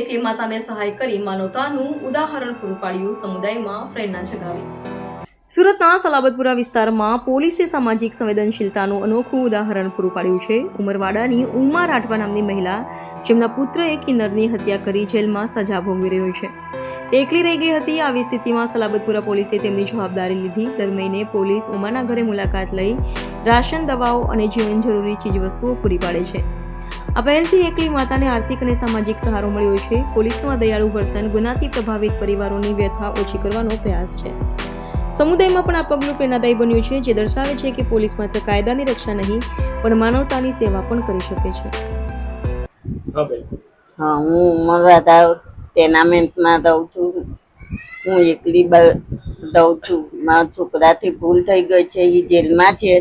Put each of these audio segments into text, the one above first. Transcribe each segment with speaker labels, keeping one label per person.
Speaker 1: એકલી માતાને સહાય કરી માનવતાનું ઉદાહરણ પૂરું પાડ્યું સમુદાયમાં પ્રેરણા જગાવી. સુરતના સલાબતપુરા વિસ્તારમાં પોલીસે સામાજિક સંવેદનશીલતાનું અનોખું ઉદાહરણ પૂરું પાડ્યું છે. ઉમરવાડાની ઉમા રાઠવા નામની મહિલા, જેમના પુત્રએ કિન્નરની હત્યા કરી જેલમાં સજા ભોગવી રહ્યો છે. તે એકલી રહી ગઈ હતી. આવી સ્થિતિમાં સલાબતપુરા પોલીસે તેમની જવાબદારી લીધી. દર મહિને પોલીસ ઉમાના ઘરે મુલાકાત લઈ રાશન, દવાઓ અને જીવન જરૂરી ચીજવસ્તુઓ પૂરી પાડે છે. આ પહેલથી એકલી માતાને આર્થિક અને સામાજિક સહારો મળ્યો છે. પોલીસનું આ દયાળુ વર્તન ગુનાથી પ્રભાવિત પરિવારોની વ્યથા ઓછી કરવાનો પ્રયાસ છે. સમુદાયમાં પણ આ પગલું પ્રેરણાદાયી બન્યું છે જે દર્શાવે છે કે પોલીસ માત્ર કાયદાની રક્ષા નહીં પણ માનવતાની સેવા પણ કરી શકે છે.
Speaker 2: હા
Speaker 3: હું મારા ટેનામેન્ટમાં દઉં છું. હું એકલી દઉં છું. મારા છોકરાથી ભૂલ થઈ ગઈ છે એ જેલમાં છે.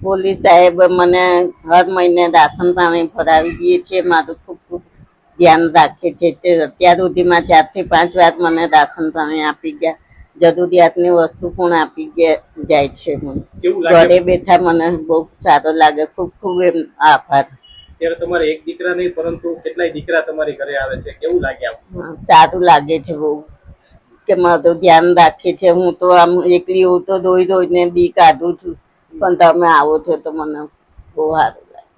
Speaker 3: પોલીસ સાહેબ મને હર મહિને રાશન પાણી ભરાવી દે છે મારું ખૂબ ખૂબ ધ્યાન રાખે છે. તે અત્યાર સુધીમાં ચારથી પાંચ વાર મને રાશન પાણી આપી ગયા. જરૂરિયાતની વસ્તુ પણ આપી ગયા જાય છે મને. ઘરે બેઠા મને બહુ સારો લાગે. ખૂબ ખૂબ એમ આભાર.
Speaker 2: ત્યારે તમારે એક દીકરા નહીં પરંતુ કેટલાય દીકરા તમારી ઘરે આવે છે. કેવું લાગે
Speaker 3: સારું લાગે છે બહુ. કે મારું ધ્યાન રાખે છે. હું તો આમ એકલી હું તો દોઈ દોઈને દી કાઢું છું. પણ તમે આવો છો તો મને બહુ સારું.